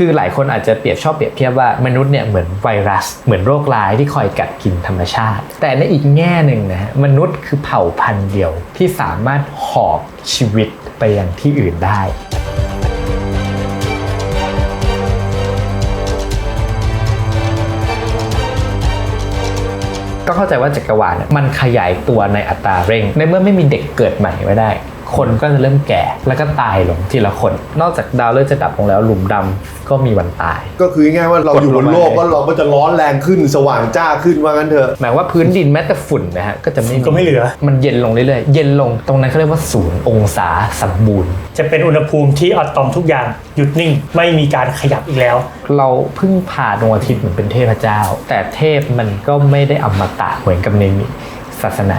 คือหลายคนอาจจะเปรียบชอบเปรียบเทียบว่ามนุษย์เนี่ยเหมือนไวรัส เหมือนโรคร้ายที่คอยกัดกินธรรมชาติ แต่ในอีกแง่หนึ่งนะฮะมนุษย์คือเผ่าพันธุ์เดียวที่สามารถหอบชีวิตไปยังที่อื่นได้ก็เข้าใจว่าจักรวาลมันขยายตัวในอัตราเร่ง ในเมื่อไม่มีเด็กเกิดใหม่ไว้ได้ คนก็จะเริ่มแก่แล้วก็ตายลงทีละคน นอกจากดาวฤกษ์จะดับลงแล้วหลุมดำก็มีวันตาย ก็คือง่ายๆว่าเราอยู่บนโลกก็เราก็จะร้อนแรงขึ้นสว่างจ้าขึ้นว่างั้นเถอะ หมายว่าพื้นดินแม้แต่ฝุ่นนะฮะก็จะไม่ก็ไม่เหลือ มันเย็นลงเรื่อยๆ เย็นลงตรงนั้นเขาเรียกว่าศูนย์องศาสมบูรณ์ จะเป็นอุณหภูมิที่อะตอมทุกอย่างหยุดนิ่งไม่มีการขยับอีกแล้ว เราเพิ่งผ่าดวงอาทิตย์เหมือนเป็นเทพเจ้า แต่เทพมันก็ไม่ได้อมตะเหมือนกับในศาสนา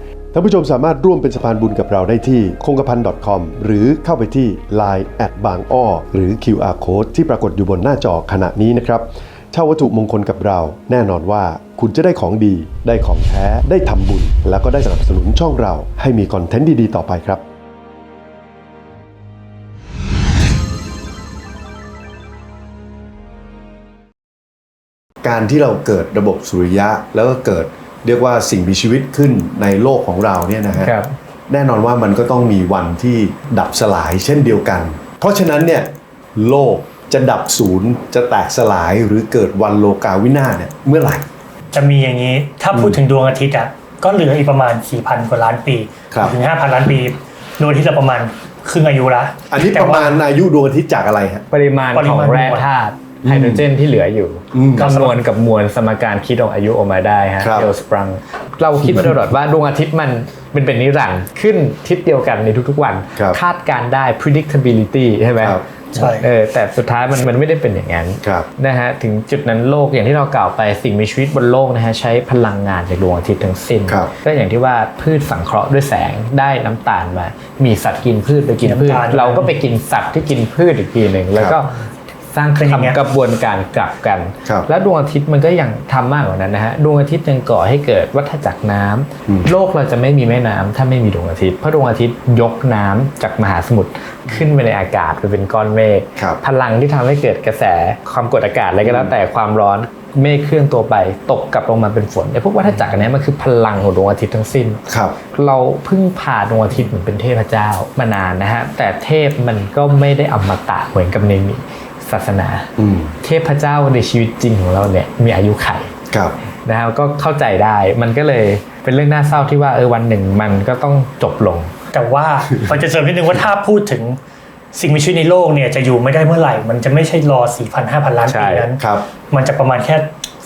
ท่านผู้ชมสามารถร่วมเป็นสะพานบุญกับเราได้ที่คงกระพัน .com หรือเข้าไปที่ Line แอดบางอ้อหรือ QR Code ที่ปรากฏอยู่บนหน้าจอขณะนี้นะครับเช่าวัตถุมงคลกับเรา แน่นอนว่าคุณจะได้ของดี ได้ของแท้ ได้ทำบุญ แล้วก็ได้สนับสนุนช่องเรา ให้มีคอนเทนต์ดีๆ ต่อไปครับการที่เราเกิดระบบสุริยะแล้วก็เกิด เรียกว่าสิ่งมีชีวิตขึ้นในโลกของเราเนี่ยนะฮะครับ แน่นอนว่ามันก็ต้องมีวันที่ดับสลายเช่นเดียวกัน เพราะฉะนั้นเนี่ยโลกจะดับศูนย์จะแตกสลายหรือเกิดวันโลกาวินาศเนี่ยเมื่อไหร่ จะมีอย่างนี้ ถ้าพูดถึงดวงอาทิตย์อะก็เหลืออีกประมาณ 4,000 กว่าล้านปีครับ ถึง 5,000 ล้านปีดวงอาทิตย์เราประมาณครึ่งอายุละอันนี้แต่ประว่ มาณอายุดวงอาทิตย์จากอะไรฮะปริมาณปริของมาณ แร่ธาตุ ไฮโดรเจนที่เหลืออยู่อืมคำนวณกับมวลสมการคิดของอายุออกมาได้ฮะครับเอลสปรัง เราคิดมาตลอดว่าดวงอาทิตย์มันเป็นเป็นนิรันดร์ขึ้นทิศเดียวกันในทุกๆวันครับคาดการณ์ได้ predictability ใช่ไหมครับใช่เออแต่สุดท้ายมันมันไม่ได้เป็นอย่างนั้นครับนะฮะถึงจุดนั้นโลกอย่างที่เรากล่าวไปสิ่งมีชีวิตบนโลกนะฮะใช้พลังงานจากดวงอาทิตย์ทั้งสิ้นครับก็อย่างที่ว่าพืชสังเคราะห์ด้วยแสงได้น้ำตาลมา มีสัตว์กินพืชไปกินพืชน้ำตาลเราก็ไปกินสัตว์ที่กินพืชอีกทีหนึ่งแล้วก็ สร้างเป็นอย่างเงี้ย ทำกระบวนการกลับกัน ครับ แล้วดวงอาทิตย์มันก็ยังทำมากกว่านั้นนะฮะดวงอาทิตย์ยังก่อให้เกิดวัฏจักรน้ำอืมโลกเราจะไม่มีแม่น้ำถ้าไม่มีดวงอาทิตย์เพราะดวงอาทิตย์ยกน้ำจากมหาสมุทรขึ้นไปในอากาศไปเป็นก้อนเมฆครับ พลังที่ทำให้เกิดกระแสความกดอากาศอะไรก็แล้วแต่ความร้อนเมฆเคลื่อนตัวไป ตกกลับลงมาเป็นฝนไอ้พวกวัฏจักรอันเนี้ยมันคือพลังของดวงอาทิตย์ทั้งสิ้น ครับ เราเพิ่งผ่าดวงอาทิตย์เหมือนเป็นเทพเจ้ามานานนะฮะแต่เทพมันก็ไม่ได้อมตะเหมือนกับใน ศาสนาอืมเทพเจ้าในชีวิตจริงของเราเนี่ยมีอายุไขครับนะครับก็เข้าใจได้มันก็เลยเป็นเรื่องน่าเศร้าที่ว่าเออวันหนึ่งมันก็ต้องจบลง แต่ว่ามันจะเสริมนิดนึงว่าถ้าพูดถึงสิ่งมีชีวิตในโลกเนี่ยจะอยู่ไม่ได้เมื่อไหร่ มันจะไม่ใช่รอ 4,000 5,000 ล้านใช่ปีนั้นครับมันจะประมาณแค่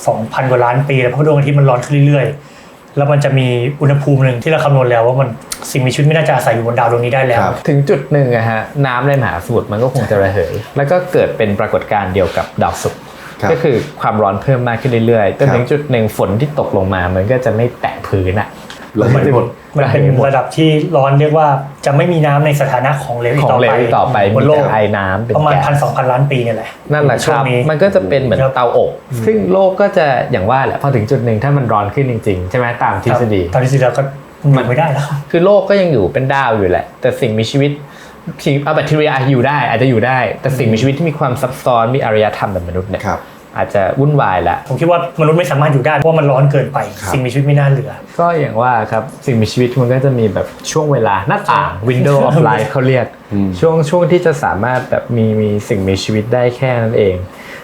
2,000 กว่าล้านปี แล้วเพราะดวงอาทิตย์มันร้อนขึ้นเรื่อยๆ แล้วมันจะมีอุณหภูมิหนึ่งที่เราคำนวณแล้วว่ามันสิ่งมีชีวิตไม่น่าจะอาศัยอยู่บนดาวดวงนี้ได้แล้วครับถึงจุดหนึ่งอะฮะน้ำในมหาสมุทรมันก็คงจะระเหย แล้วก็เกิดเป็นปรากฏการณ์เดียวกับดาวศุกร์ครับก็คือความร้อนเพิ่มมากขึ้นเรื่อยๆจนครับถึงจุดหนึ่งฝนที่ตกลงมา มันก็จะไม่แตะพื้นอะ แล้วมันหมดมันเป็นระดับที่ร้อนเรียกว่าจะไม่มีน้ำในสถานะของเหลวอีขกองต่อเหลไปวอีกต่อไปบมีนโลแต่กไอ้น้ำเป็นประมาณแก๊สพันสองพันล้านปีเนี่ยแหละนั่นแหละคช่วรังบนี้มันก็จะเป็นเหมือนครับเตาอบ ซึ่งโลกก็จะอย่างว่าแหละพอถึงจุดหนึ่งถ้ามันร้อนขึ้นจริงๆ ใช่ไหมตามทฤษฎีตอนทฤษฎีเราก็มันไม่ได้แล้วคือโลกก็ยังอยู่เป็นดาวอยู่แหละ แต่สิ่งมีชีวิตสิ่งเอาแบคทีเรียอยู่ได้อาจจะอยู่ได้ แต่สิ่งมีชีวิตที่มีความซับซ้อนมีอารยธรรมแบบมนุษย์เนี่ยครับ อาจจะวุ่นวายละผมคิดว่ามนุษย์ไม่สามารถอยู่ได้เพราะว่ามันร้อนเกินไปครับสิ่งมีชีวิตไม่น่าเหลือ ก็อย่างว่าครับสิ่งมีชีวิตมันก็จะมีแบบช่วงเวลาหน้าต่าง window of life เขาเรียกอืมช่วงช่วงที่จะสามารถแบบมีมีสิ่งมีชีวิตได้แค่นั้นเอง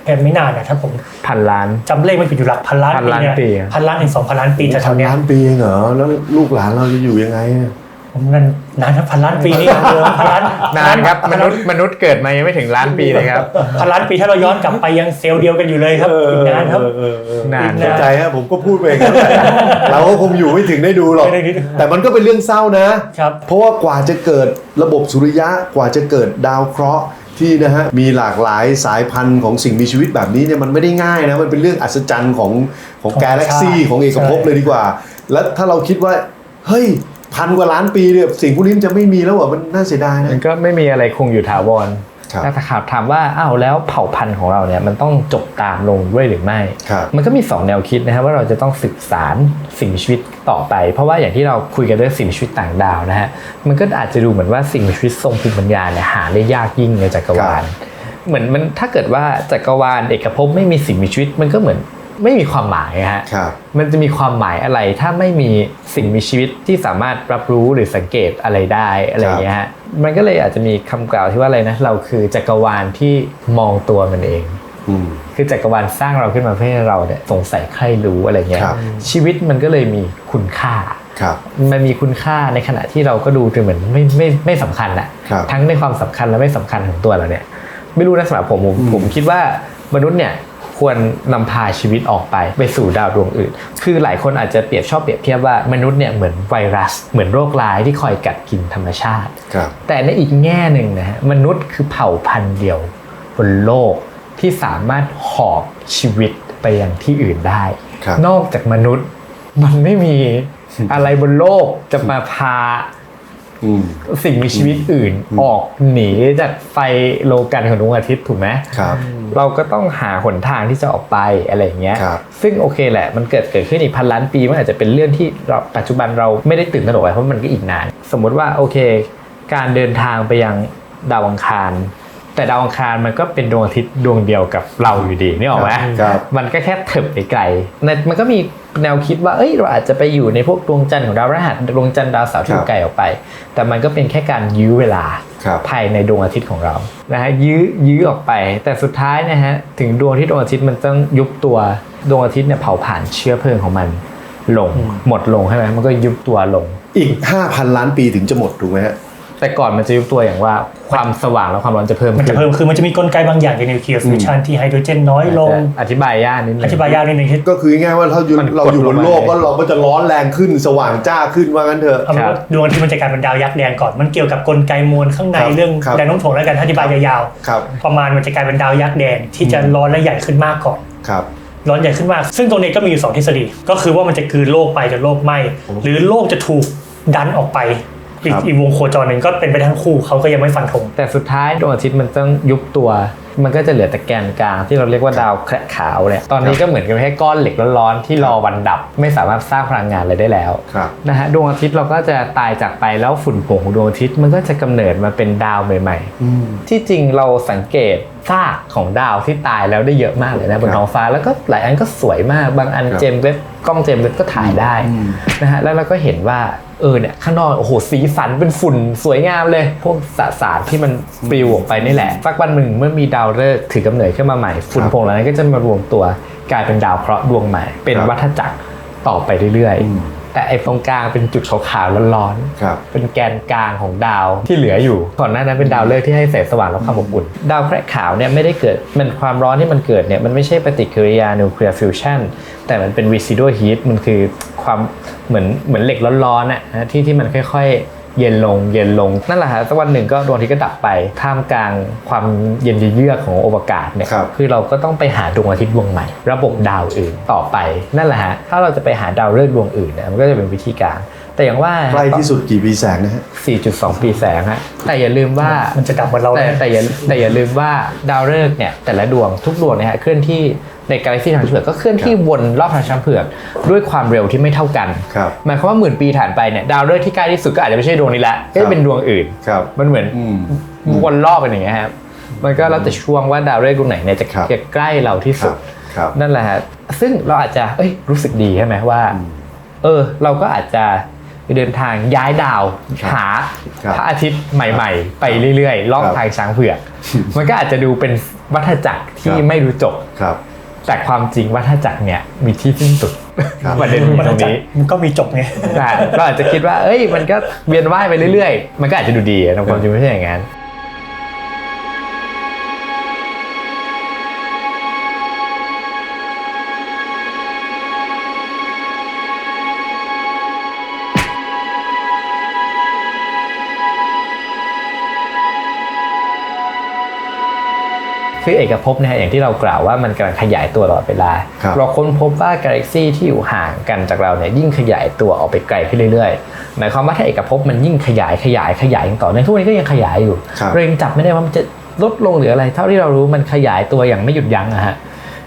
แค่ไม่นานนะถ้าผมพันล้านจำเลขไม่ผิดอยู่หลักพันล้านพันปีล้านเนี่ยปีพันล้านถึงสองพันล้านปีแต่แถพันวเนี้ยล้านปีเองเหรอแล้วลูกหลานเราจะอยู่ยังไงอะ ผมนั่นนานครับพันล้านปีนี่ครับเออพันล้านนานครับมนุษย์มนุษย์เกิดมายังไม่ถึงล้านปีเลยครับพันล้านปีถ้าเราย้อนกลับไปยังเซลล์เดียวกันอยู่เลยครับอีกนานครับเออเออเออนานเข้าใจฮะผมก็พูดไปอย่างนั้นแหละเราก็คงอยู่ไม่ถึงได้ดูหรอกไม่ได้ดูแต่มันก็เป็นเรื่องเศร้านะครับเพราะว่ากว่าจะเกิดระบบสุริยะกว่าจะเกิดดาวเคราะห์ที่นะฮะมีหลากหลายสายพันธุ์ของสิ่งมีชีวิตแบบนี้เนี่ยมันไม่ได้ง่ายนะมันเป็นเรื่องอัศจรรย์ของของของกาแล็กซี่ใช่ของเอกภพเลยดีกว่า แล้วถ้าเราคิดว่าเฮ้ย พันกว่าล้านปีเนี่ยสิ่งพวกนี้มันจะไม่มีแล้วเหรอมันน่าเสียดายนะมันก็ไม่มีอะไรคงอยู่ถาวรครับแต่ถามถามว่าอ้าวแล้วเผ่าพันธุ์ของเราเนี่ยมันต้องจบตามลงด้วยหรือไม่ครับมันก็มี 2 แนวคิดนะครับว่าเราจะต้องสืบสารสิ่งมีชีวิตต่อไป เพราะว่าอย่างที่เราคุยกันเรื่องสิ่งมีชีวิตต่างดาวนะฮะมันก็อาจจะดูเหมือนว่าสิ่งมีชีวิตทรงภูมิปัญญาเนี่ยหาได้ยากยิ่งในจักรวาลเหมือนมันถ้าเกิดว่าจักรวาลเอกภพไม่มีสิ่งมีชีวิตมันก็เหมือน ไม่มีความหมายอะฮะครับมันจะมีความหมายอะไรถ้าไม่มีสิ่งมีชีวิตที่สามารถรับรู้หรือสังเกตอะไรได้อะไรอย่างเงี้ยฮะมันก็เลยอาจจะมีคำกล่าวที่ว่าอะไรนะเราคือจักรวาลที่มองตัวมันเองอืมคือจักรวาลสร้างเราขึ้นมาเพื่อให้เราเนี่ยสงสัยใครรู้อะไรเงี้ยครับชีวิตมันก็เลยมีคุณค่าครับมันมีคุณค่าในขณะที่เราก็ดูเหมือนไม่ไม่ไม่สำคัญอะครับทั้งในความสำคัญและไม่สำคัญของตัวเราเนี่ย ไม่รู้นะสำหรับผมผมอืมผมคิดว่ามนุษย์เนี่ย ควรนำพาชีวิตออกไปไปสู่ดาวดวงอื่น คือหลายคนอาจจะเปรียบชอบเปรียบเทียบว่ามนุษย์เนี่ยเหมือนไวรัส เหมือนโรคร้ายที่คอยกัดกินธรรมชาติครับแต่ในอีกแง่หนึ่งนะฮะมนุษย์คือเผ่าพันธุ์เดียวบนโลกที่สามารถหอบชีวิตไปยังที่อื่นได้ครับนอกจากมนุษย์มันไม่มีอะไรบนโลกจะมาพาอืม สิ่งมีชีวิตอื่นออกหนีจากไฟโลกันของดวงอาทิตย์ถูกไหมครับ เราก็ต้องหาหนทางที่จะออกไปอะไรอย่างเงี้ยครับซึ่งโอเคแหละ มันเกิดเกิดขึ้นอีกพันล้านปีมันอาจจะเป็นเรื่องที่เราปัจจุบันเราไม่ได้ตื่นตระหนกอะไรเพราะมันก็อีกนาน สมมุติว่าโอเค การเดินทางไปยังดาวอังคาร แต่ดาวอังคารมันก็เป็นดวงอาทิตย์ดวงเดียวกับเราอยู่ดีนี่ออกไหมครับมันก็แค่เถิบไปไกลในมันก็มีแนวคิดว่าเอ้ยเราอาจจะไปอยู่ในพวกดวงจันทร์ของดาวพฤหัสดวงจันทร์ดาวเสาร์ที่อยู่ไกลออกไป แต่มันก็เป็นแค่การยื้อเวลาครับภายในดวงอาทิตย์ของเรานะฮะยื้อยื้อออกไป แต่สุดท้ายนะฮะถึงดวงที่ดวงอาทิตย์มันต้องยุบตัวดวงอาทิตย์เนี่ยเผาผ่านเชื้อเพลิงของมันลงหมดลงใช่ไหมมันก็ยุบตัวลง อีก 5,000 ล้านปีถึงจะหมดถูกไหมฮะ แต่ก่อนมันจะยุบตัวอย่างว่าความสว่างและความร้อนจะเพิ่มมันจะขึ้น เพิ่มคือมันจะมีกลไกบางอย่างในนิวเคลียร์ฟิวชันที่ไฮโดรเจนน้อยลง อธิบายยากนิดนึง อธิบายยากนิดนึงที่ก็คือง่ายๆว่าถ้าอยู่มันเราอยู่กบดนลงโลกมาก็เราก็จะร้อนแรงขึ้นสว่างจ้าขึ้นว่างั้นเถอะ เอาเป็นว่าดวงอาทิตย์มันจะกลายเป็นดาวยักษ์แดงก่อนมันเกี่ยวกับกลไกมวลข้างในครับเรื่องครับ แรงโน้มถ่วงแล้วกันถ้าอธิบายยาวครับๆประมาณมันจะกลายเป็นดาวยักษ์แดงที่จะร้อนและใหญ่ขึ้นมากก่อน ครับ ร้อนใหญ่ขึ้นมาก ซึ่งตรงนี้ก็มีอยู่สองทฤษฎี ก็คือว่ามันจะกลืนโลกไปจนโลกไหม้หรือโลกจะถูกดันออกไป อีกครับอีกวงโคจรหนึ่งก็เป็นไปทั้งคู่เขาก็ยังไม่ฟันธงแต่สุดท้ายดวงอาทิตย์มันต้องยุบตัวมันก็จะเหลือแต่แกนกลางที่เราเรียกว่าดาวแคระขาวเนี่ยตอนนี้ก็เหมือนกับแค่ก้อนเหล็กร้อนๆที่รอวันดับ ไม่สามารถสร้างพลังงานอะไรได้แล้วครับ นะฮะดวงอาทิตย์เราก็จะตายจากไปแล้วฝุ่นผงของดวงอาทิตย์มันก็จะกำเนิดมาเป็นดาวใหม่อืมๆที่จริงเราสังเกตซากของดาวที่ตายแล้วได้เยอะมากเลยนะบนครับท้องฟ้าแล้วก็หลายอันก็สวยมาก บางอันครับเจมส์เว็บกล้องเจมส์เว็บก็ถ่ายได้อืมนะฮะแล้วเราก็เห็นว่าเออเนี่ยข้างนอกโอ้โหสีสันเป็นฝุ่นสวยงามเลย พวกสสารที่มันปลิวออกไปนี่แหละสักวันหนึ่งเมื่อมีดาวฤกษ์ถือกำเนิดขึ้นมาใหม่ฝุ่นครับผงเหล่านั้นก็จะมารวมตัวกลายเป็นดาวเคราะห์ดวงใหม่ เป็นครับวัฏจักรต่อไปเรื่อยอืมๆแต่ไอ้ตรงกลางเป็นจุดขาวๆร้อนๆครับเป็นแกนกลางของดาวที่เหลืออยู่ก่อนหน้านั้นเป็นดาวฤกษ์ที่ให้แสงสว่างและความอบอุ่น ดาวแคระขาวเนี่ยไม่ได้เกิดมันความร้อนที่มันเกิดเนี่ยมันไม่ใช่ปฏิกิริยานิวเคลียร์ฟิวชันแต่มันเป็น residual heat มันคือความเหมือนเหมือนเหล็กร้อนๆน่ะนะที่ที่มันค่อยๆ เย็นลงเย็นลงนั่นแหละฮะสักวันหนึ่งก็ดวงอาทิตย์ก็ดับไปท่ามกลางความเย็นเยือกของอวกาศเนี่ยครับ คือเราก็ต้องไปหาดวงอาทิตย์ดวงใหม่ ระบบดาวอื่นต่อไปนั่นแหละฮะถ้าเราจะไปหาดาวฤกษ์ดวงอื่นเนี่ยมันก็จะเป็นวิธีการ แต่อย่างว่าใกล้ที่สุดกี่ปีแสงนะฮะ 4.2 ปีแสงฮะแต่อย่าลืมว่ามันจะดับเหมือนเราแต่เลยแต่อย่าแต่อย่าลืมว่าดาวฤกษ์เนี่ยแต่ละดวงทุกดวงเนี่ยฮะเคลื่อนที่ ในกาแล็กซี่ทางช้างเผือกก็เคลื่อนที่วนรอบทางช้างเผือกด้วยความเร็วที่ไม่เท่ากันครับหมายความว่าหมื่นปีผ่านไปเนี่ยดาวฤกษ์ที่ใกล้ที่สุดก็อาจจะไม่ใช่ดวงนี้ละก็ครัจะบเป็นดวงอื่นครับมันเหมือนอืมวนรอบเป็นอย่างเงี้ยครับมันก็แล้วแต่ช่วงว่าดาวฤกษ์ดวงไหนเนี่ยจะครับจะใกล้เราที่ครัสุบดครับนั่นแหละฮะซึ่งเราอาจจะเอ้ยรู้สึกดีใช่ไหมว่า เออ เราก็อาจจะเดินทางย้ายดาวครับหาครับพระอาทิตย์ใหม่ ๆ ไปเรื่อยๆรอบครับทางช้างเผือก มันก็อาจจะดูเป็นวัฏจักรที่ครับไม่รู้จบ ครับแต่ความจริงวัฏจักรเนี่ยมีที่สิ้นสุดครับ ประเด็นอยู่มันตรงจะนี้ มันก็มีจบไงนะเราอาจจะคิดว่า เอ้ย มันก็เวียนว่ายไปเรื่อยๆ มันก็อาจจะดูดีแต่ความจริงไม่ใช่อย่างนั้น คือเอกภพเนะฮะอย่างที่เรากล่าวว่ามันกำลังขยายตัวตลอดเวลาครับเราค้นพบว่ากาแล็กซี่ที่อยู่ห่างกันจากเราเนี่ยยิ่งขยายตัวออกไปไกลขึ้นเรื่อยๆ หมายความว่าถ้าเอกภพมันยิ่งขยายขยายขยายอย่างต่อเนื่องทุกวันนี้ก็ยังขยายอยู่ครับเรายังจับไม่ได้ว่ามันจะลดลงหรืออะไร เท่าที่เรารู้มันขยายตัวอย่างไม่หยุดยั้งอะฮะ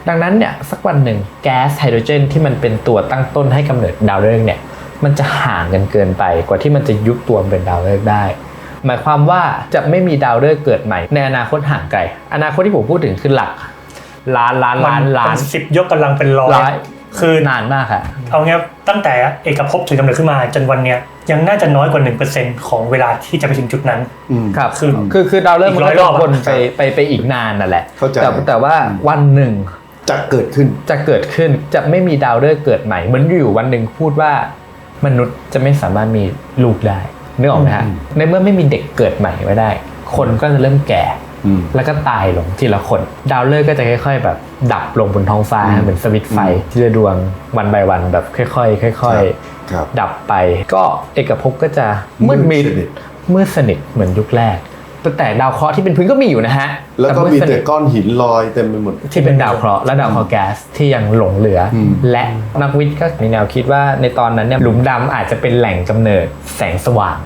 ดังนั้นเนี่ยสักวันหนึ่งแก๊สไฮโดรเจนที่มันเป็นตัวตั้งต้นให้กำเนิดดาวฤกษ์เนี่ยมันจะห่างกันเกินไปกว่าที่มันจะยุบตัวเป็นดาวฤกษ์ได้ หมายความว่าจะไม่มีดาวฤกษ์เกิดใหม่ ในอนาคตห่างไกล อนาคตที่ผมพูดถึงคือหลักล้านล้านล้านล้านสิบยกกำลังเป็นร้อยร้อยคือนานมากค่ะเอางี้ตั้งแต่เอกภพถือกำเนิดขึ้นมาจนวันเนี้ยยังน่าจะน้อยกว่า 1%ของเวลาที่จะไปถึงจุดนั้นอืมครับคือคือคือดาวฤกษ์มันอีกร้ก็อยรอบอะจะวนไปไปไปอีกนานนั่นแหละเข้าใจแต่แต่ว่าวันหนึ่งจะเกิดขึ้นจะเกิดขึ้นจะไม่มีดาวฤกษ์เกิดใหม่เหมือนอยู่วันหนึ่งพูดว่ามนุษย์จะไม่สามารถมีลูกได้ นึกออกไหมฮะอืมในเมื่อไม่มีเด็กเกิดใหม่ไม่ได้ คนก็จะเริ่มแก่อืมแล้วก็ตายลงทีละคน ดาวฤกษ์ก็จะค่อย ๆ แบบ ดับลงบนท้องฟ้าอืมเหมือนสวิตช์ไฟอืมทีละดวงวัน by วันแบบค่อยๆค่อยครับๆดับไป ก็เอกภพก็จะมืดมิดมืดสนิทมืดสนิทเหมือนยุคแรก แต่แต่ดาวเคราะห์ที่เป็นพื้นก็มีอยู่นะฮะแล้วก็ต่มีดสแต่นิทก้อนหินลอยเต็มไปหมด ที่เป็นดาวเคราะห์และดาวเคราะห์แก๊สที่ยังหลงเหลืออมและนักวิทย์ก็มีแนวคิดว่าในตอนนั้นเนี่ยหลุมดำอาจจะเป็นแหล่งกำเนิดแสงสว่าง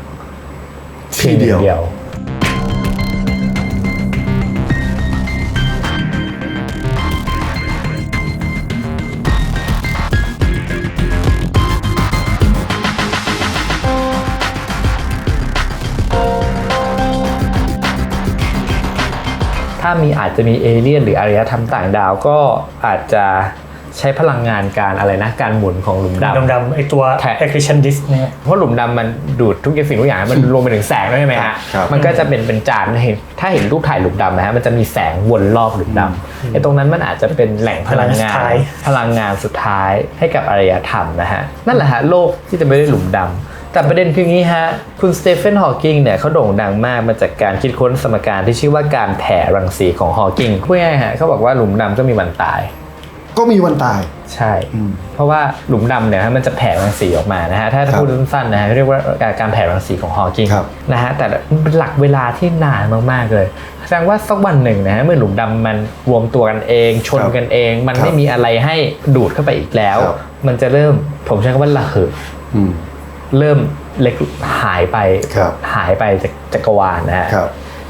ที่เดียวเดียว มีอาจจะมีเอเลี่ยนหรืออารยธรรมต่างดาวก็อาจจะใช้พลังงานการอะไรนะ การหมุนของหลุมดำดำๆไอตัว แท็ก accretion disk เนี่ย เพราะหลุมดำมันดูดทุกอย่างสิ่งทุกอย่างมันรวมไปถึงแสงด้วยใช่ไหมฮะครับ มันก็จะเป็นเป็นจานเห็นถ้าเห็นรูปถ่ายหลุมดำนะฮะมันจะมีแสงวนรอบหลุมดำไอ้ตรงนั้นมันอาจจะเป็นแหล่งพลังงานพลังงานสุดท้าย พลังงานสุดท้ายให้กับอารยธรรมนะฮะนั่นแหละฮะโลกที่จะไม่ได้หลุมดำ แต่ประเด็นคืองี้ฮะ คุณสเตเฟนฮอว์กิงเนี่ยเขาโด่งดังมากมาจากการคิดค้นสมการที่ชื่อว่าการแผ่รังสีของฮอว์กิงพูดง่ายๆฮะเขาบอกว่าหลุมดำก็มีวันตาย ก็มีวันตาย ใช่ อืม เพราะว่าหลุมดำเนี่ยฮะมันจะแผ่รังสีออกมานะฮะ ถ้าครับพูดสั้นๆนะฮะเรียกว่าการแผ่รังสีของฮอว์กิงครับ นะฮะ แต่มันเป็นหลักเวลาที่นานมากๆเลย แสดงว่าสักวันหนึ่งนะฮะเมื่อหลุมดำมันรวมตัวกันเอง ชนกันเอง มันครับไม่มีอะไรให้ดูดเข้าไปอีกแล้ว ครับ มันจะเริ่มผมใช้คำว่าระเหยอืม เริ่มเล็กหายไปครับหายไปจากจักรวาลนะฮะครับ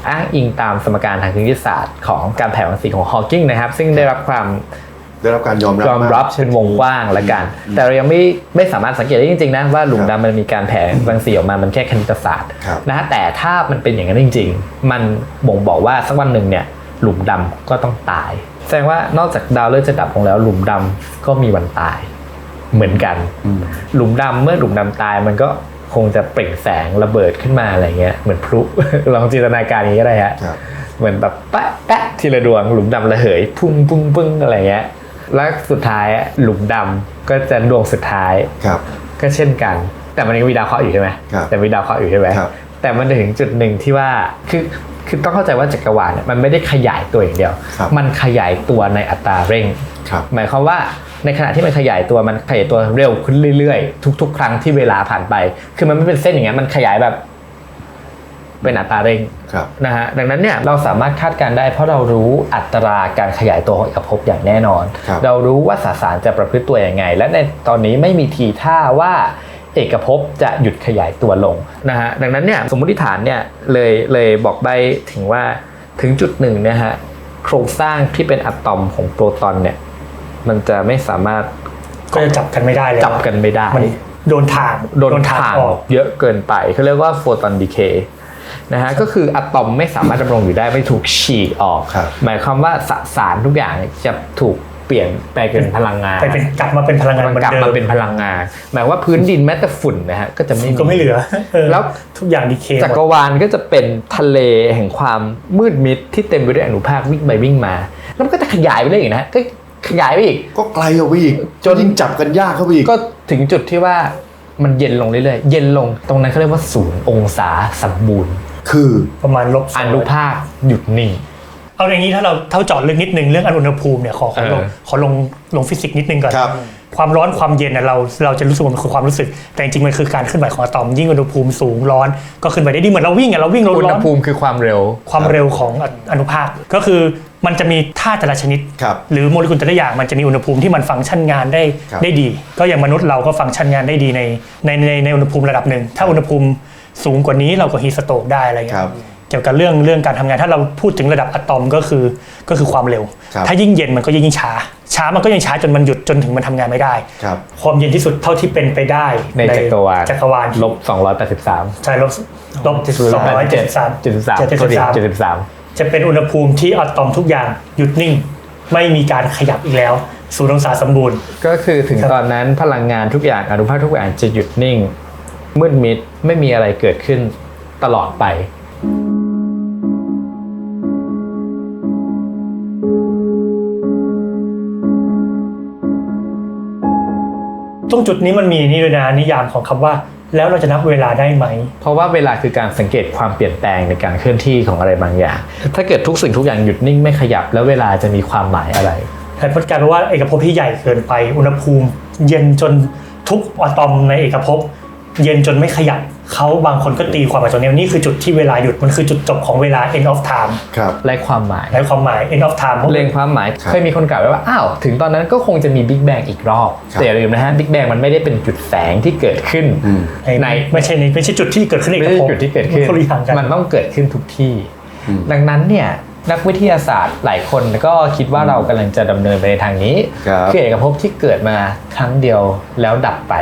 อ้างอิงตามสมการทางคณิตศาสตร์ของการแผ่รังสีของฮอว์กิงนะครับ ซึ่งได้รับความได้รับการยอมรับยอมรับากเป็นวงกว้างละกัน แต่เรายังไม่ไม่สามารถสังเกตได้จริงๆนะว่าหลุมครับดำมันมีการแผ่รังสีออกมามันแค่คณิตศาสตร์ครับนะฮะแต่ถ้ามันเป็นอย่างนั้นจริง ๆ มันบ่งบอกว่าสักวันหนึ่งเนี่ยหลุมดำก็ต้องตาย แสดงว่านอกจากดาวฤกษ์จะดับลงแล้วหลุมดำก็มีวันตาย เหมือนกันอืมหลุมดำเมื่อหลุมดำตายมันก็คงจะเปล่งแสงระเบิดขึ้นมาอะไรเงี้ยเหมือนพลุลองจินตนาการอย่างนี้ก็ได้ฮะครับเหมือนแบบแปะแปะทีละดวงหลุมดำระเหยพุ่งพุ่งพุ่งอะไรเงี้ยแล้วสุดท้ายอะหลุมดำก็จะดวงสุดท้ายครับก็เช่นกัน แต่มันยังมีดาวเคราะห์อยู่ใช่ไหมครับแต่มีดาวเคราะห์อยู่ใช่ไหมครับแต่มันถึงจุดหนึ่งที่ว่าคือคือต้องเข้าใจว่าจักรวาลเนี่ยมันไม่ได้ขยายตัวอย่างเดียวครับมันขยายตัวในอัตราเร่งครับหมายความว่า ในขณะที่มันขยายตัวมันขยายตัวเร็วขึ้นเรื่อยๆ ทุก ๆ ครั้งที่เวลาผ่านไป คือมันไม่เป็นเส้นอย่างเงี้ยมันขยายแบบเป็นอัตราเร่งครับนะฮะดังนั้นเนี่ยเราสามารถคาดการณ์ได้ เพราะเรารู้อัตราการขยายตัวของเอกภพอย่างแน่นอนครับเรารู้ว่าสสารจะประพฤติตัวยังไง และในตอนนี้ไม่มีทีท่าว่าเอกภพจะหยุดขยายตัวลงนะฮะดังนั้นเนี่ยสมมติฐานเนี่ยเลยเลยบอกใบถึงว่าถึงจุดหนึ่งเนะฮะโครงสร้างที่เป็นอะตอมของโปรตอนเนี่ย มันจะไม่สามารถก็จะจับกันไม่ได้แล้วจับกันไม่ได้มันโดนถ่างโดนถ่างออกเยอะเกินไปเขาเรียกว่าโฟตอนดีเคนะฮะก็คืออะตอมไม่สามารถดำรงอยู่ได้ไม่ถูกฉีกออกครับหมายความว่าสสารทุกอย่างจะถูกเปลี่ยนไปเป็นพลังงานไปเป็นกลับมาเป็นพลังงานมันเหมือนกลับเดิมามเป็นพลังงาน หมายว่าพื้นดินแม้แต่ฝุ่นนะฮะก็จะไม่ก็ไม่เหลือเออแล้วทุกอย่างดีเคหจัมกรดวาลก็จะเป็นทะเลแห่งความมืดมิดที่เต็มไปด้วยอนุภาควิ่งไปวิ่งมา แล้วมันก็จะขยายไปเรื่อยอีกนะก็ ขยายไปอีก ก็ไกลออกไปอีกจน ยิ่งจับกันยากเข้าไปอีกก็ถึงจุดที่ว่ามันเย็นลงเรื่อยๆ เย็นลงตรงนั้นเขาเรียกว่าศูนย์องศาสมบูรณ์คือประมาณลบอนุภาคหยุดนิ่ง เอาอย่างนี้ถ้าเราเท่าเจาะลึกนิดนึงเรื่องอุณหภูมิเนี่ยขอขอลงเออ ขอลงลงฟิสิกส์นิดนึงก่อน ครับ ความร้อนความเย็นน่ะเราเราจะรู้สึกว่ามันคือความรู้สึก แต่จริงๆมันคือการเคลื่อนไหวของอะตอมยิ่งอุณหภูมิสูงร้อน ก็ขึ้นไปได้ดีเหมือนเราวิ่งอะเราวิ่งเราอุณร้หอนภูมิคือความเร็ว ความเร็วของออนุภาคก็คือ มันจะมีธาตุแต่ละชนิด ครับ หรือโมเลกุลแต่ละอย่างมันจะมีอุณหภูมิที่มันฟังก์ชันงานได้ครับได้ดี ก็อย่างมนุษย์เราก็ฟังก์ชันงานได้ดีในในในในอุณหภูมิระดับหนึ่ง ถ้าอุณหภูมิสูงกว่านี้เราก็ฮีสโตกได้อะไรเงี้ครัยบเกี่ยวกับเรื่องเรื่องการทำงานถ้าเราพูดถึงระดับอะตอมก็คือก็คือความเร็ว ครับ ถ้ายิ่งเย็นมันก็ยิ่งช้า ช้ามันก็ยังช้าจนมันหยุดจนถึงมันทำงานไม่ได้ ครับ ความเย็นที่สุดเท่าที่เป็นไปได้ในจักรวาลจักรวาลลบ283 ใช่ลบลบสองร้อยเจ็ดสิบสาม73เจ็ดสิบสาม 73 จะเป็นอุณหภูมิที่อะตอมทุกอย่างหยุดนิ่ง ไม่มีการขยับอีกแล้วศูนย์องศาสมบูรณ์ ก็คือถึงครับตอนนั้นพลังงานทุกอย่างอนุภาคทุกอย่างจะหยุดนิ่ง มืดมิดไม่มีอะไรเกิดขึ้นตลอดไปตรงจุดนี้มันมีนี่ด้วยนะนิยามของคำว่า แล้วเราจะนับเวลาได้ไหม เพราะว่าเวลาคือการสังเกตความเปลี่ยนแปลงในการเคลื่อนที่ของอะไรบางอย่าง ถ้าเกิดทุกสิ่งทุกอย่างหยุดนิ่งไม่ขยับแล้วเวลาจะมีความหมายอะไรแต่เพราะกลารว่าเอกภพที่ใหญ่เกินไปอุณหภูมิ เย็นจนทุกอะตอมในเอกภพ เย็นจนไม่ขยับเขาบางคนก็ตีความมาตรงนี้นี่คือจุดที่เวลาหยุดมันคือจุดจบของเวลา end of time ครับและความหมายในความหมาย end of time เรียงความหมายครับเคยมีคนกล่าวไว้ว่า อ้าว ถึงตอนนั้นก็คงจะมีบิ๊กแบงอีกรอบครับแต่อย่าลืมนะฮะบิ๊กแบงมันไม่ได้เป็นจุดแสงที่เกิดขึ้นอืมในไม่ใช่นี่ไม่ใช่จุดที่เกิดขึ้นในเอไม่กใช่ภพจุดที่เกิดขึ้นคนละอย่างกันมันต้องเกิดขึ้นทุกที่อืมดังนั้นเนี่ยนักวิทยาศาสตร์หลายคนก็คิดว่าเรากำลังจะดำเนินไปในทางนี้ครับอเอกภพที่เกิดมาครั้งเดียวแล้วดับไป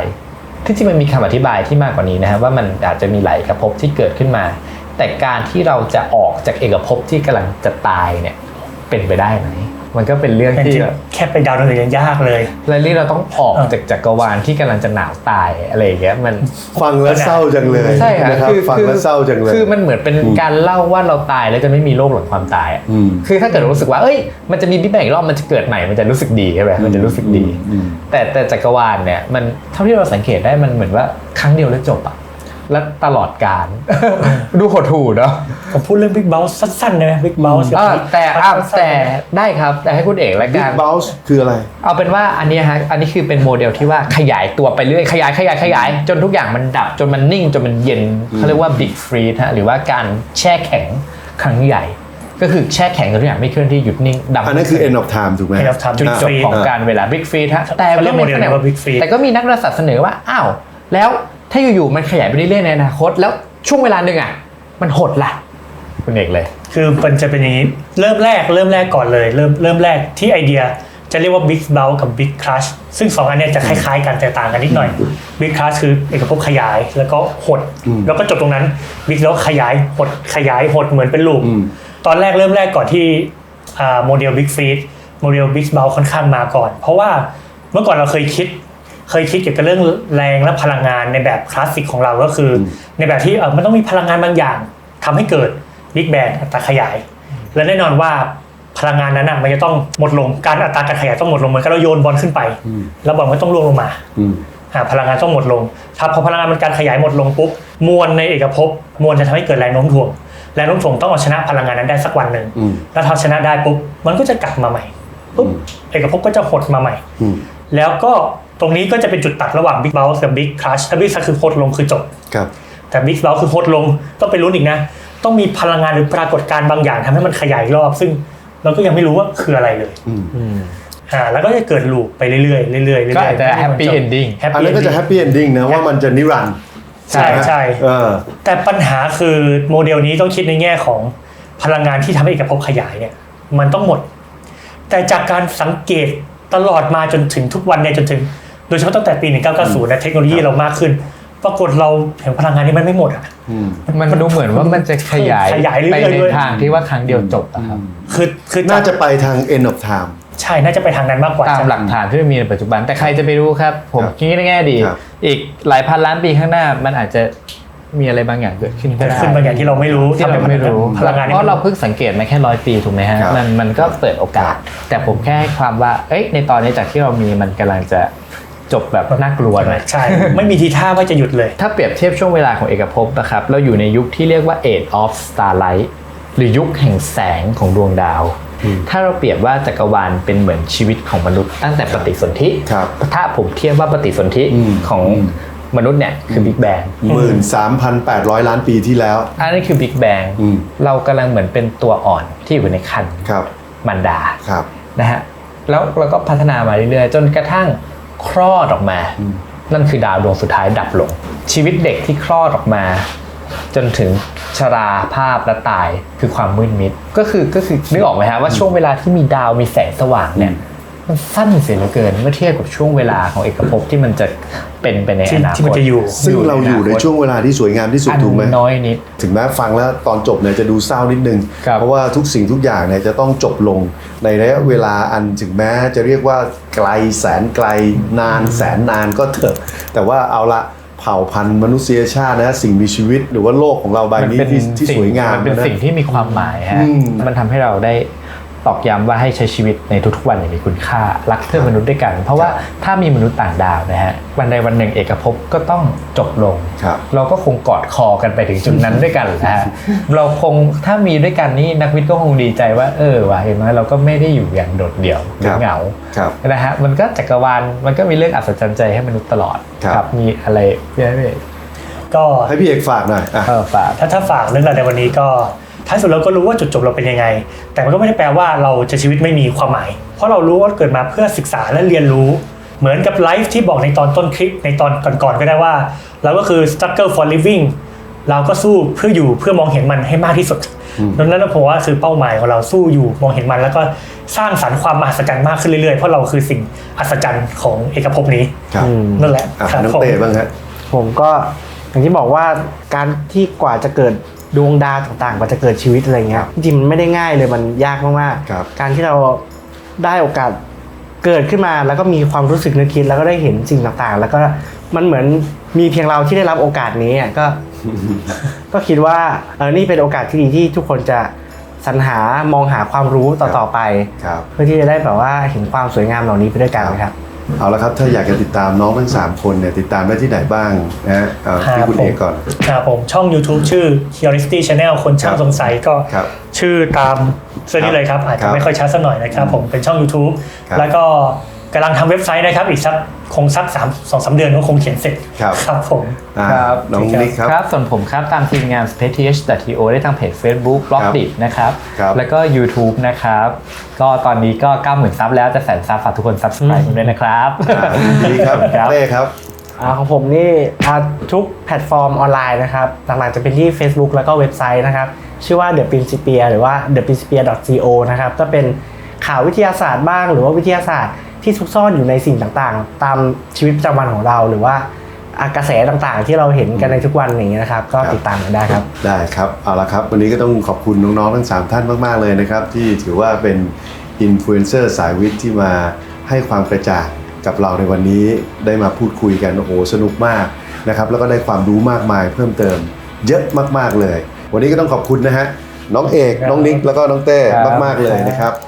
ที่จริงมันมีคำอธิบายที่มากกว่านี้นะครับว่ามันอาจจะมีหลายเอกภพที่เกิดขึ้นมา แต่การที่เราจะออกจากเอกภพที่กำลังจะตายเนี่ยเป็นไปได้ไหม มันก็เป็นเรื่องแต่จที่ริงแบบๆแค่ไปดาวดวงอื่นยังยากเลยและนี่เราต้องออกเออจากจักรวาลที่กำลังจะหนาวตายอะไรอย่างเงี้ยมันฟังแล้วเศร้าจังเลยใช่ครับนะครับคือฟังคือแล้วเศร้าจังเลยคือมันเหมือนเป็นการเล่าว่าเราตายแล้วจะไม่มีโลกหลังความตายอะอืมคือถ้าเกิดรู้สึกว่าเอ้ยมันจะมีบิ๊กแบงอีกรอบมันจะเกิดใหม่มันจะรู้สึกดีใช่ไหมมันจะรู้สึกดีอืมแต่แต่จักรวาลเนี่ยมันเท่าที่เราสังเกตได้มันเหมือนว่าครั้งเดียวแล้วจบอะ และตลอดการ ดูหดหู่เนาะผมพูดเรื่อง Big Bounce สั้นๆได้ไหม Big Bounce อ่าแต่อ่าแต่ได้ครับ แต่ให้คุณเอกและบิ๊กักนเบลส์คืออะไร เอาเป็นว่าอันเนี้ยฮะอันนี้คือเป็นโมเดลที่ว่าขยายตัวไปเรื่อยขยายขยายขยาย จนทุกอย่างมันดับ จนมันนิ่งจนมันเย็นเขาเรียกว่า big freeze ฮะหรือว่าการแช่แข็งครั้งใหญ่ก็คือแช่แข็งจนทุกอย่างไม่เคลื่อนที่หยุดนิ่งดับอันนั้นคือ end of time ถูกไหม End of time จุดจบ freeze ของการเวลา big freeze ฮะแต่เขาเรีก็ยกมีโมเดลนี้ว่า big freeze แต่ก็มีนักดาราศาสตร์เสนอว่า อ้าว แล้ว ถ้าอยู่ๆมันขยายไปเรื่อยๆในอนาคต แล้วช่วงเวลาหนึ่งอะ มันหดล่ะคุณเอกเลย คือมันจะเป็นอย่างนี้ เริ่มแรกเริ่มแรกก่อนเลย เริ่มเริ่มแรกที่ไอเดียจะเรียกว่า Big Bounce กับ Big Crush ซึ่งสองอันเนี้ยจะคล้ายๆกันแต่ต่างกันนิดหน่อย Big Crush คือเอกภพขยายแล้วก็หด แล้วก็จบตรงนั้น Big แล้วขยายหดขยายหดเหมือนเป็นลูปอืมตอนแรกเริ่มแรกก่อนที่อ่าโมเดล Big Freeze โมเดล Big Bounce ค่อนข้างมาก่อน เพราะว่าเมื่อก่อนเราเคยคิด เคยคิดเกี่ยวกับเรื่องแรงและพลังงานในแบบคลาสสิกของเราก็คือ ในแบบที่เออมันต้องมีพลังงานบางอย่างทำให้เกิด Big Bang อัตราขยาย และแน่นอนว่าพลังงานนั้นน่ะมันจะต้องหมดลงการอัตราการขยายต้องหมดลงเหมือนกับเราโยนบอลขึ้นไป แล้วบอลมันก็ต้องร่วงลงมาอืมอ่าพลังงานต้องหมดลงถ้าพอพลังงานมันการขยายหมดลงปุ๊บมวลในเอกภพมวลจะทำให้เกิดแรงโน้มถ่วงแรงโน้มถ่วงต้องเอาชนะพลังงานนั้นได้สักวันหนึ่งอืมแล้วถ้าชนะได้ปุ๊บมันก็จะกลับมาใหม่ปุ๊บอืมเอกภพก็จะหดมาใหม่อืมแล้วก็ ตรงนี้ก็จะเป็นจุดตัดระหว่าง Big Bounce กับ Big Crush ถ้า Big Crush คือหดลงคือจบครับแต่ Big Bounce คือหดลงต้องไปลุ้นอีกนะ ต้องมีพลังงานหรือปรากฏการณ์บางอย่างทำให้มันขยายรอบ ซึ่งเราก็ยังไม่รู้ว่าคืออะไรเลยอืมอ่าแล้วก็จะเกิดลูปไปเรื่อยๆเรื่อยๆเรื่อยๆก็อาจจะ happy ending แฮปอันปี้นั้นก็จะ happy ending นะว่ามันจะนิรันดร์ใช่ใช่เออแต่ปัญหาคือโมเดลนี้ต้องคิดในแง่ของพลังงานที่ทำให้เอกภพขยายเนี่ย มันต้องหมด แต่จากการสังเกตตลอดมาจนถึงทุกวันเนี่ยจนถึง โดยเฉพาะตั้งแต่ปี 1990นะเทคโนโลยีเรามากขึ้น ปรากฏเราเห็นพลังงานนี้มันไม่หมดอะอืมมันดูเหมือนว่ามันจะขยายขยายเรื่ไปอยๆในด้วยทางที่ว่าครั้งเดียวจบอะครับคือคือน่าจะไปทาง end of time ใช่น่าจะไปทางนั้นมากกว่าตามหลักฐานที่มีในปัจจุบัน แต่ใครจะไปรู้ครับ ผมครับคิดในแง่ดีครับอีกหลายพันล้านปีข้างหน้ามันอาจจะมีอะไรบางอย่างเกิดขึ้นก็เกิดได้ขึ้นบางอย่างที่เราไม่รู้ที่เราไม่รู้พลังงานเพนี้ราะเราเพิ่งสังเกตมาแค่ร้อยปีถูกไหมฮะครับมันมันก็เปิดโอกาส แต่ผมแค่ให้ความว่าเอ้ยในตอนนี้จากที่เรามีมันกำลังจะ จบแบบน่ากลัวหน่อยใช่ ไม่มีทีท่าว่าจะหยุดเลย ถ้าเปรียบเทียบช่วงเวลาของเอกภพนะครับ เราอยู่ในยุคที่เรียกว่า Age of Starlight หรือยุคแห่งแสงของดวงดาว ถ้าเราเปรียบว่าจักรวาลเป็นเหมือนชีวิตของมนุษย์ตั้งแต่ปฏิสนธิครับถ้าผมเทียบว่าปฏิสนธิอืมของมนุษย์เนี่ยคือบิ๊กแบงหมื่นสามพันแปดร้อยล้านปีที่แล้ว อันนี้คือบิ๊กแบงอืมเรากำลังเหมือนเป็นตัวอ่อนที่อยู่ในคันครับมารดาครับนะฮะแล้วเราก็พัฒนามาเรื่อยๆ จนกระทั่ง คลอดออกมาอืมนั่นคือดาวดวงสุดท้ายดับลง ชีวิตเด็กที่คลอดออกมา จนถึงชราภาพและตายคือความมืดมิด ก็คือก็คือนึกออกไหมฮะว่าช่วงเวลาที่มีดาวมีแสงสว่างเนี่ย มันสั้นเสียเหลือเกินเมื่อเทียบกับช่วงเวลาของเอกภพที่มันจะเป็นไปในที่อนาคตที่มันจะอยู่ ซึ่งเราอยู่ในช่วงเวลาที่สวยงามที่สุดอันถูกไหมน้อยนิด ถึงแม้ฟังแล้วตอนจบเนี่ยจะดูเศร้านิดนึงครับเพราะว่าทุกสิ่งทุกอย่างเนี่ยจะต้องจบลงในระยะเวลาอันถึงแม้จะเรียกว่าไกลแสนไกลนานแสนนานก็เถอะ แต่ว่าเอาละเผ่าพันธุ์มนุษยชาตินะสิ่งมีชีวิตหรือว่าโลกของเราใบนี้ที่ที่สวยงามนเป็นนะสิ่งที่มีความหมายฮะอืมมันทำให้เราได้ ตอกย้ำว่าให้ใช้ชีวิตในทุกๆวันอย่างมีคุณค่า รักเพื่อนมนุษย์ด้วยกัน เพราะว่าถ้ามีมนุษย์ต่างดาวนะฮะวันใดวันหนึ่งเอกภพก็ต้องจบลง ครับ เราก็คงกอดคอกันไปถึงจุดนั้นด้วยกันนะฮะเราคงถ้ามีด้วยกันนี่นักวิทย์ก็คงดีใจว่าเออว่ะเห็นไหมเราก็ไม่ได้อยู่อย่างโดดเดี่ยวหรือเหงา ครับ นะฮะมันก็จักรวาลมันก็มีเรื่องอัศจรรย์ใจให้มนุษย์ตลอดครับ มีอะไรเรื่อยก็ให้พี่เอกฝากหน่อยอะ ๆเออฝาก ถ้าถ้าฝากเรื่องราวในวันนี้ก็ ท้ายสุดเราก็รู้ว่าจุดจบเราเป็นยังไง แต่มันก็ไม่ได้แปลว่าเราจะชีวิตไม่มีความหมาย เพราะเรารู้ว่าเกิดมาเพื่อศึกษาและเรียนรู้ เหมือนกับไลฟ์ที่บอกในตอนต้นคลิปในตอนก่อนๆก็ได้ว่า เราก็คือ struggle for living เราก็สู้เพื่ออยู่เพื่อมองเห็นมันให้มากที่สุดดังนั้นผมว่าคือเป้าหมายของเราสู้อยู่มองเห็นมัน แล้วก็สร้างสรรค์ความมหัศจรรย์มากขึ้นเรื่อยๆ เพราะเราคือสิ่งอัศจรรย์ของเอกภพนี้ครับอืมนั่นแหละอะครับน้องผมเต้บ้างฮะผมก็อย่างที่บอกว่าการที่กว่าจะเกิด ดวงดาวต่างๆกว่าจะเกิดชีวิตอะไรเงี้ยจริงๆมันไม่ได้ง่ายเลยมันยากมากครับ ๆการที่เราได้โอกาสเกิดขึ้นมาแล้วก็มีความรู้สึกนึกคิดแล้วก็ได้เห็นสิ่งต่างๆ แล้วก็มันเหมือนมีเพียงเราที่ได้รับโอกาสนี้อะก็ ก็คิดว่าเออนี่เป็นโอกาสที่ดีที่ทุกคนจะสรรหามองหาความรู้ต่อๆไป ครับ เพื่อที่จะได้แบบว่าเห็นความสวยงามเหล่านี้ไปด้วยกันนะครับ เอาละครับถ้าอยากจะติดตามน้องทั้ง 3 คนเนี่ยติดตามได้ที่ไหนบ้างนะฮะเอาครับที่คุณผมเอกก่อน ครับผมช่อง YouTube ชื่อ Curiosity Channel คนช่างสงสัยก็ครับชื่อตามเสื้อนี้เลยครับ อาจครัจะบไม่ค่อยชัดสักหน่อยนะครับ ผมเป็นช่อง YouTube ครับ แล้วก็ กำลังทำเว็บไซต์นะครับ อีกสักคงสักสามสองสามเดือนก็คงเขียนเสร็จครับ ครับผม อ่าครับ น้องนิกครับ ครับ ส่วนผมครับ ตามทีมงาน space.to ได้ทางเพจ Facebook b l o g d i t นะครับ ครับแล้วก็ YouTube นะครับ ก็ตอนนี้ก็ 90,000ซับแล้วจะแสนซับฝากทุกคน subscribe กันด้วยนะครับ อ่าดีครับครับ เต้ครับ อ่าของผมนี่อ่าทุกแพลตฟอร์มออนไลน์นะครับ หลักๆจะเป็นที่ Facebook แล้วก็เว็บไซต์นะครับ ชื่อว่า The Principia หรือว่า theprincipia.co นะครับ ก็เป็นข่าววิทยาศาสตร์บ้าง หรือว่าวิทยาศาสตร์ ที่ซุกซ่อนอยู่ในสิ่งต่างๆ ตามชีวิตประจำวันของเราหรือว่าอ่ากระแสต่างๆ ที่เราเห็นกันในทุกวันอย่างเงี้ยนะครับ ก็ครับติดตามกันได้ครับ ได้ครับเอาละครับ วันนี้ก็ต้องขอบคุณน้องๆทั้ง 3 ท่านมากๆเลยนะครับ ที่ถือว่าเป็นอินฟลูเอนเซอร์สายวิทย์ที่มาให้ความกระจ่างกับเราในวันนี้ได้มาพูดคุยกันโอ้โหสนุกมากนะครับแล้วก็ได้ความรู้มากมายเพิ่มเติมเยอะมากๆเลย วันนี้ก็ต้องขอบคุณนะฮะน้องเอกน้องนิกแล้วก็น้องเต้ครับมากๆเลยนะครับ